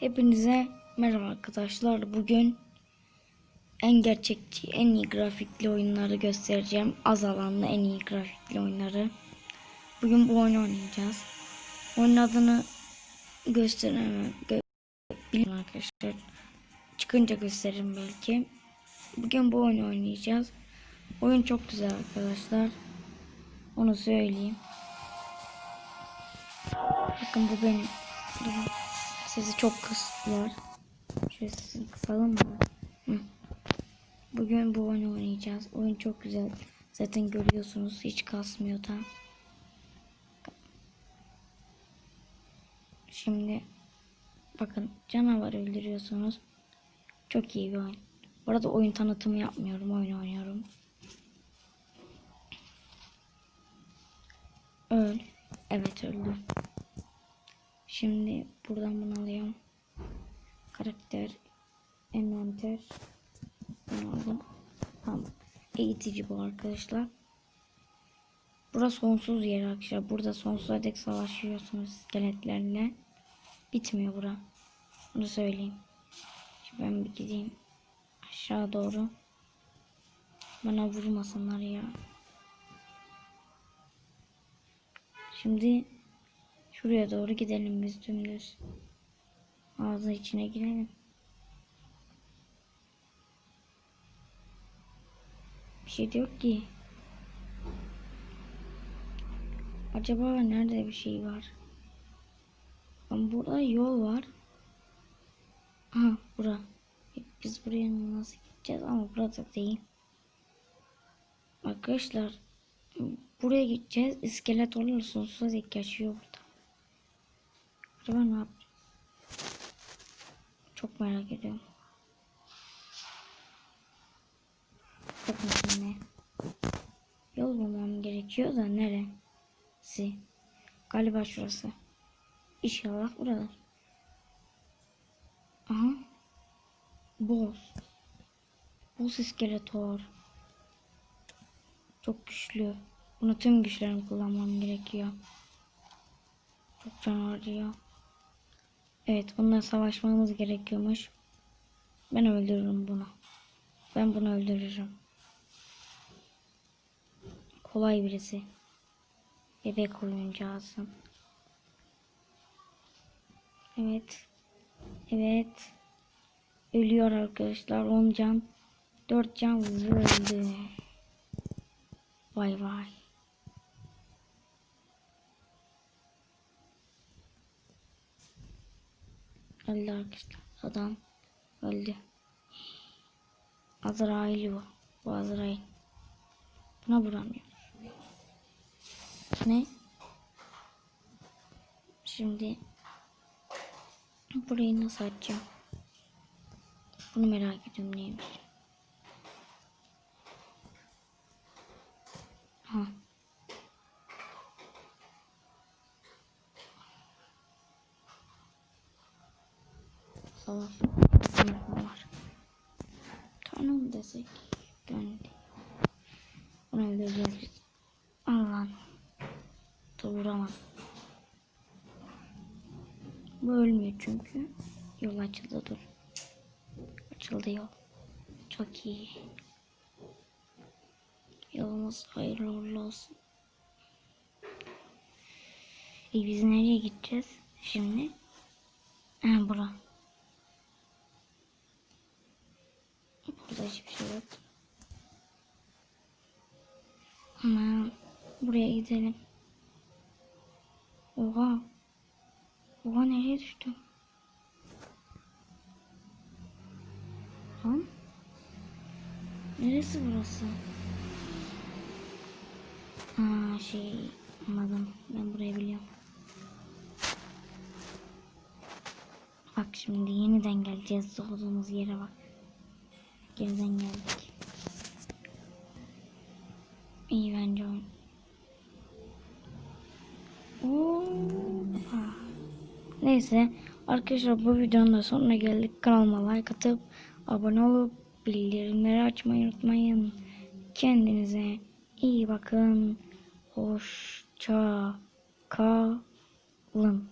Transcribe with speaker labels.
Speaker 1: Hepinize merhaba arkadaşlar. Bugün en gerçekçi, en iyi grafikli oyunları göstereceğim. Az alanlı en iyi grafikli oyunları. Bugün bu oyunu oynayacağız. Oyunun adını gösteremem. Gö Bilmiyorum arkadaşlar. Çıkınca gösteririm belki. Bugün bu oyunu oynayacağız. Oyun çok güzel arkadaşlar. Onu söyleyeyim. Bakın bu benim. Durun. Sesi çok kıstılar. Şöyle sesini kısalım mı? Hı. Bugün bu oyunu oynayacağız. Oyun çok güzel. Zaten görüyorsunuz hiç kasmıyor da. Şimdi bakın canavar öldürüyorsunuz. Çok iyi bir oyun. Bu arada oyun tanıtımı yapmıyorum. Oyun oynuyorum. Öl. Evet öldüm. Şimdi buradan bunu alıyorum. Karakter, envanter. Bunu aldım. Tamam. Eğitici bu arkadaşlar. Burası sonsuz yer arkadaşlar. Burada sonsuza dek savaşıyorsunuz iskeletlerle. Bitmiyor bura. Bunu söyleyeyim. Şimdi ben bir gideyim. Aşağı doğru. Bana vurmasınlar ya. Şimdi Şuraya doğru gidelim biz dümdüz. Ağzı içine girelim. Bir şey yok ki. Acaba nerede bir şey var? Ama burada yol var. Aha bura. Biz buraya nasıl gideceğiz ama burada değil. Arkadaşlar buraya gideceğiz. İskelet olursa sonsuza dek yaşıyor burada. Acaba ne yapacağız? Çok merak ediyorum. Bakın şimdi. Yol bulmam gerekiyor da neresi? Galiba şurası. İnşallah buralar. Aha. Boss. Boss iskeletor. Çok güçlü. Bunu tüm güçlerimi kullanmam gerekiyor. Çok canavar diyor. Evet onunla savaşmamız gerekiyormuş. Ben öldürürüm bunu. Ben bunu öldürürüm. Kolay birisi. Bebek oyuncağısın. Evet. Evet. Ölüyor arkadaşlar. 10 can. 4 can öldü. Vay vay. Öldü arkadaşlar. Adam öldü. Azrail bu. Bu Azrail. Buna vuramıyor. Ne? Şimdi burayı nasıl açacağım? Bunu merak ediyorum neymiş. Sınıfı var. Tanrım desek döndü. Bunu öldüreceğiz. Allah'ım. Doğuramaz. Bu ölmüyor çünkü. Yol açıldı dur. Açıldı yol. Çok iyi. Yolumuz hayırlı uğurlu olsun. İyi biz nereye gideceğiz şimdi? Ha bura. Burada hiçbir şey yok. Hemen buraya gidelim. Oha. Oha nereye düştüm? Lan? Neresi burası? Ha şey anladım. Ben burayı biliyorum. Bak şimdi yeniden geleceğiz doğduğumuz yere bak. Geriden geldik. İyi bence. Oha. Neyse arkadaşlar bu videonun da sonuna geldik. Kanalıma like atıp abone olup bildirimleri açmayı unutmayın. Kendinize iyi bakın. Hoşça kalın.